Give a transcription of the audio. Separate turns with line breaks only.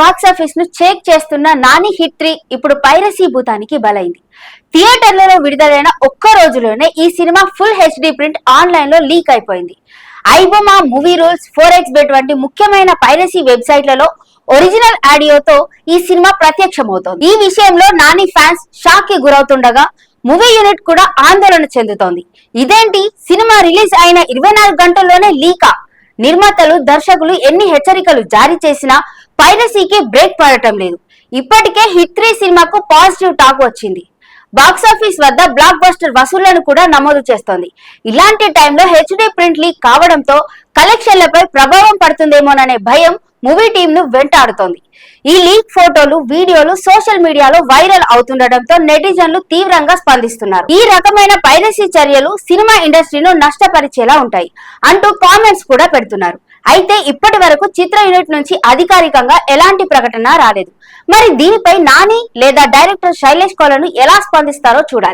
Box ఆఫీస్ను check చేస్తున్న Nani hit three ఇప్పుడు పైరసీ భూతానికి బలైంది. థియేటర్లలో విడుదలైన ఒక్క రోజులోనే ఈ సినిమా ఫుల్ హెచ్డి ప్రింట్ ఆన్లైన్లో లీక్ అయిపోయింది. IBomma movierulz four X bet వంటి ముఖ్యమైన పైరసీ వెబ్సైట్లలో ఒరిజినల్ ఆడియోతో ఈ సినిమా ప్రత్యక్షమవుతోంది. ఈ విషయంలో నాని ఫ్యాన్స్ షాక్కి గురవుతుండగా మూవీ యూనిట్ కూడా ఆందోళన చెందుతోంది. ఇదేంటి? సినిమా రిలీజ్ అయిన ఇరవై నాలుగు గంటల్లోనే లీకా నిర్మాతలు దర్శకులు ఎన్ని హెచ్చరికలు జారీ చేసినా పైరసీకి బ్రేక్ పడటం లేదు. ఇప్పటికే హిట్ త్రీ సినిమాకు పాజిటివ్ టాక్ వచ్చింది. బాక్సాఫీస్ వద్ద బ్లాక్ బస్టర్ వసూళ్ళను కూడా నమోదు చేస్తోంది. ఇలాంటి టైంలో హెచ్డి ప్రింట్ లీక్ కావడంతో కలెక్షన్లపై ప్రభావం పడుతుందేమోననే భయం మూవీ టీం ను వెంటాడుతోంది. ఈ లీక్ ఫోటోలు వీడియోలు సోషల్ మీడియాలో వైరల్ అవుతుండటంతో నెటిజన్లు తీవ్రంగా స్పందిస్తున్నారు. ఈ రకమైన పైరసీ చర్యలు సినిమా ఇండస్ట్రీను నష్టపరిచేలా ఉంటాయి అంటూ కామెంట్స్ కూడా పెడుతున్నారు. అయితే ఇప్పటి వరకు చిత్ర యూనిట్ నుంచి అధికారికంగా ఎలాంటి ప్రకటన రాలేదు. మరి దీనిపై నాని లేదా డైరెక్టర్ శైలేష్ కోలను ఎలా స్పందిస్తారో చూడాలి.